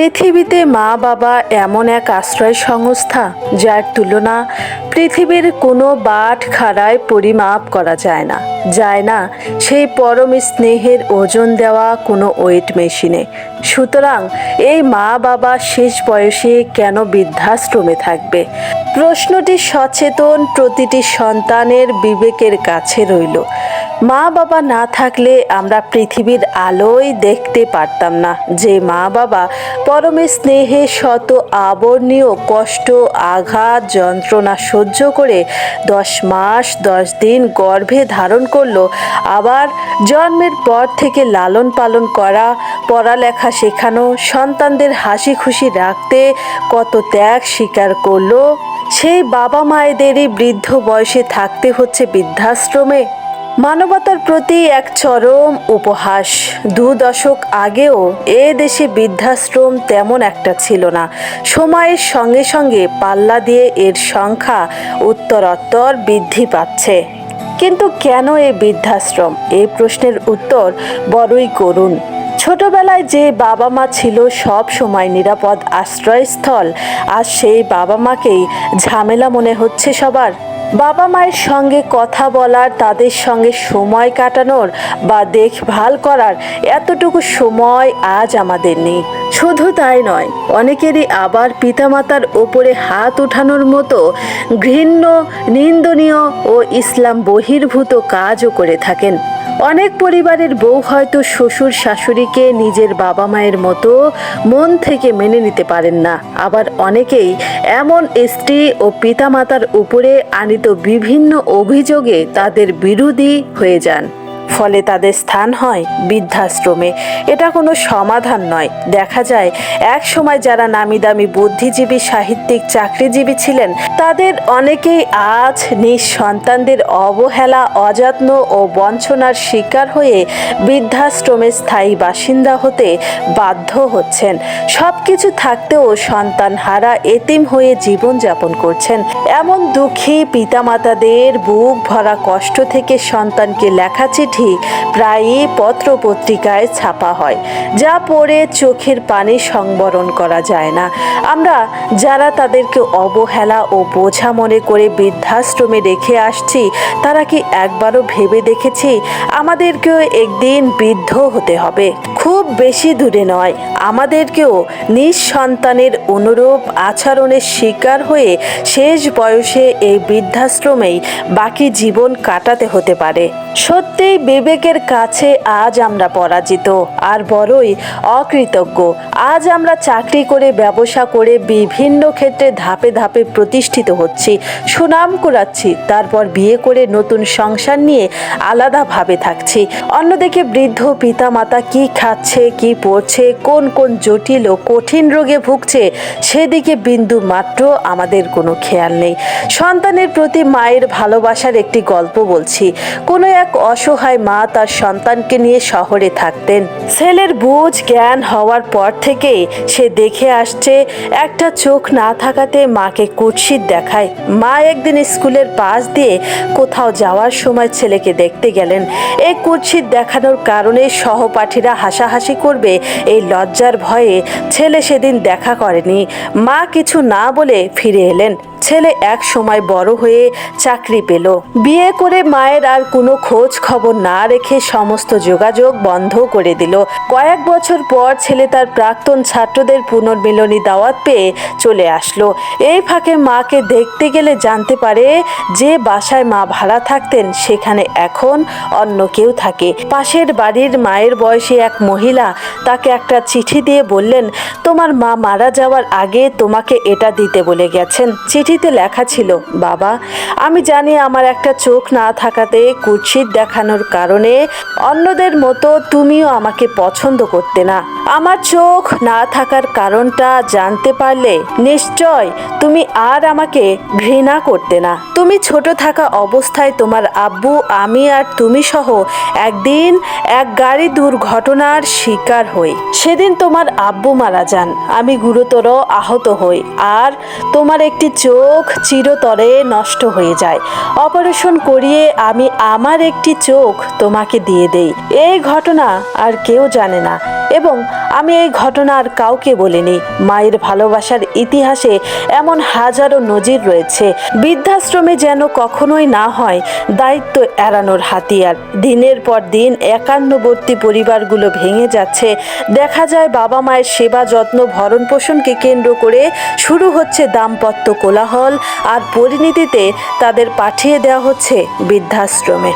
পৃথিবীতে মা বাবা এমন এক আশ্রয় সংস্থা যার তুলনা পৃথিবীর কোনো বাট খাড়ায় পরিমাপ করা যায় না। যায় না সেই পরম স্নেহের ওজন দেওয়া কোনো ওয়েট মেশিনে। সুতরাং এই মা বাবা শেষ বয়সে কেন বৃদ্ধাশ্রমে থাকবে? প্রশ্নটি সচেতন প্রতিটি সন্তানের বিবেকের কাছে রইল। মা বাবা না থাকলে আমরা পৃথিবীর আলোয় দেখতে পারতাম না যে মা বাবা পরমে স্নেহে শত আবর্ণীয় কষ্ট, আঘাত, যন্ত্রণা সহ্য করে দশ মাস, দশ দিন গর্ভে ধারণ করল। আবার জন্মের পর থেকে লালন পালন করা, পড়ালেখা শেখানো, সন্তানদের হাসি খুশি রাখতে কত ত্যাগ স্বীকার করল। সেই বাবা মায়েদেরই বৃদ্ধ বয়সে থাকতে হচ্ছে বৃদ্ধাশ্রমে। মানবতার প্রতি এক চরম উপহাস। দু দশক আগেও এ দেশে বৃদ্ধাশ্রম তেমন একটা ছিল না। সময়ের সঙ্গে সঙ্গে পাল্লা দিয়ে এর সংখ্যা উত্তরোত্তর বৃদ্ধি পাচ্ছে। কিন্তু কেন এ বৃদ্ধাশ্রম? এই প্রশ্নের উত্তর বড়ই করুণ ছোটবেলায় যে বাবা মা ছিল সব সময় নিরাপদ আশ্রয়স্থল, আর সেই বাবা মাকেই ঝামেলা মনে হচ্ছে সবার। বাবা মায়ের সঙ্গে কথা বলার, তাদের সঙ্গে সময় কাটানোর বা দেখভাল করার এতটুকু সময় আজ আমাদের নেই। শুধু তাই নয়, অনেকেরই আবার পিতামাতার ওপরে হাত উঠানোর মতো ঘৃণ্য, নিন্দনীয় ও ইসলাম বহির্ভূত কাজও করে থাকেন। অনেক পরিবারের বউ হয়তো শ্বশুর শাশুড়িকে নিজের বাবা মায়ের মতো মন থেকে মেনে নিতে পারেন না। আবার অনেকেই এমন স্ত্রী ও পিতামাতার উপরে আনিত বিভিন্ন অভিযোগে তাদের বিরোধী হয়ে যান। ফলে তাদের স্থান হয় বৃদ্ধাশ্রমে। এটা কোনো সমাধান নয়। দেখা যায়, এক সময় যারা নামি দামি বুদ্ধিজীবী, সাহিত্যিক, চাকরিজীবী ছিলেন, তাদের অনেকেই আজ নিজ সন্তানদের অবহেলা, অযত্ন ও বঞ্চনার শিকার হয়ে বৃদ্ধাশ্রমে স্থায়ী বাসিন্দা হতে বাধ্য হচ্ছেন। সব কিছু থাকতেও সন্তান হারা এতিম হয়ে জীবনযাপন করছেন। এমন দুঃখী পিতামাতাদের বুক ভরা কষ্ট থেকে সন্তানকে লেখা চিঠি প্রায়ই পত্র পত্রিকায় ছাপা হয়, যা পড়ে চোখের পানি সংবরণ করা যায় না। আমরা যারা তাদেরকে অবহেলা ও বোঝা মনে করে বৃদ্ধাশ্রমে রেখে আসছি, তারা কি একবারও ভেবে দেখেছি আমাদেরকেও একদিন বৃদ্ধ হতে হবে? খুব বেশি দূরে নয়, আমাদেরকেও নিজ সন্তানের অনুরূপ আচরণের শিকার হয়ে শেষ বয়সে এই বৃদ্ধাশ্রমেই বাকি জীবন কাটাতে হতে পারে। সত্যিই বিবেকের কাছে আজ আমরা পরাজিত। আর বড়ই অকৃতজ্ঞ। আজ আমরা চাকরি করে, ব্যবসা করে, বিভিন্ন ক্ষেত্রে ধাপে ধাপে প্রতিষ্ঠিত হচ্ছি, সুনাম কুড়াচ্ছি, তারপর বিয়ে করে নতুন সংসার নিয়ে আলাদাভাবে থাকছি। অন্যদিকে বৃদ্ধ পিতা মাতা কি খাচ্ছে, কি পড়ছে, কোন কোন জটিল ও কঠিন রোগে ভুগছে, সেদিকে বিন্দু মাত্র আমাদের কোনো খেয়াল নেই। সন্তানের প্রতি মায়ের ভালোবাসার একটি গল্প বলছি। কোনো এক অসহায় মা তার সন্তানকে নিয়ে শহরে থাকতেন। ছেলের বুঝ জ্ঞান হওয়ার পর থেকে সে দেখে আসছে, একটা চোখ না থাকাতে মাকে কুৎসিত দেখায়। মা একদিন স্কুলের পাশ দিয়ে কোথাও যাওয়ার সময় ছেলেকে দেখতে গেলেন। এই কুৎসিত দেখানোর কারণে সহপাঠীরা হাসাহাসি করবে এই লজ্জার ভয়ে ছেলে সেদিন দেখা করেনি। মা কিছু না বলে ফিরে এলেন। ছেলে এক সময় বড় হয়ে চাকরি পেল। বিয়ে করে মায়ের আর কোনো খোঁজ খবর না রেখে সমস্ত যোগাযোগ বন্ধ করে দিল। কয়েক বছর পর ছেলে তার প্রাক্তন ছাত্রদের পুনর্মিলনী দাওয়াত পেয়ে চলে আসলো। এই ফাঁকে মাকে দেখতে গেলে জানতে পারে যে বাসায় মা ভাড়া থাকতেন, সেখানে এখন অন্য কেউ থাকে। পাশের বাড়ির মায়ের বয়সী এক মহিলা তাকে একটা চিঠি দিয়ে বললেন, তোমার মা মারা যাওয়ার আগে তোমাকে এটা দিতে বলে গেছেন। চিঠিতে লেখা ছিল, বাবা, আমি জানি আমার একটা চোখ না থাকাতে কুৎসিত দেখানোর কারণে অন্যদের মতো তুমিও আমাকে পছন্দ করতে না। আমার চোখ না থাকার কারণটা জানতে পারলে নিশ্চয় তুমি আর আমাকে ঘৃণা করতে না। তুমি ছোট থাকা অবস্থায় তোমার আব্বু, আমি আর তুমি সহ একদিন এক গাড়ি দুর্ঘটনার শিকার হই। সেদিন তোমার আব্বু মারা যান, আমি গুরুতর আহত হই। আর তোমার একটি চোখ চিরতরে নষ্ট হয়ে যায়। অপারেশন করিয়ে আমি আমার একটি চোখ তোমাকে দিয়ে দেই। এই ঘটনা আর কেউ জানে না। এবং আমি এই ঘটনা আর কাউকে বলিনি। মায়ের ভালোবাসার ইতিহাসে এমন হাজারো নজির রয়েছে। বৃদ্ধাশ্রমে যেন কখনোই না হয় দায়িত্ব এড়ানোর হাতিয়ার। দিনের পর দিন একান্নবর্তী পরিবারগুলো ভেঙে যাচ্ছে। দেখা যায় বাবা মায়ের সেবা যত্ন, ভরণ পোষণকে কেন্দ্র করে শুরু হচ্ছে দাম্পত্য কোলাহল। আর পরিণতিতে তাদের পাঠিয়ে দেওয়া হচ্ছে বৃদ্ধাশ্রমে।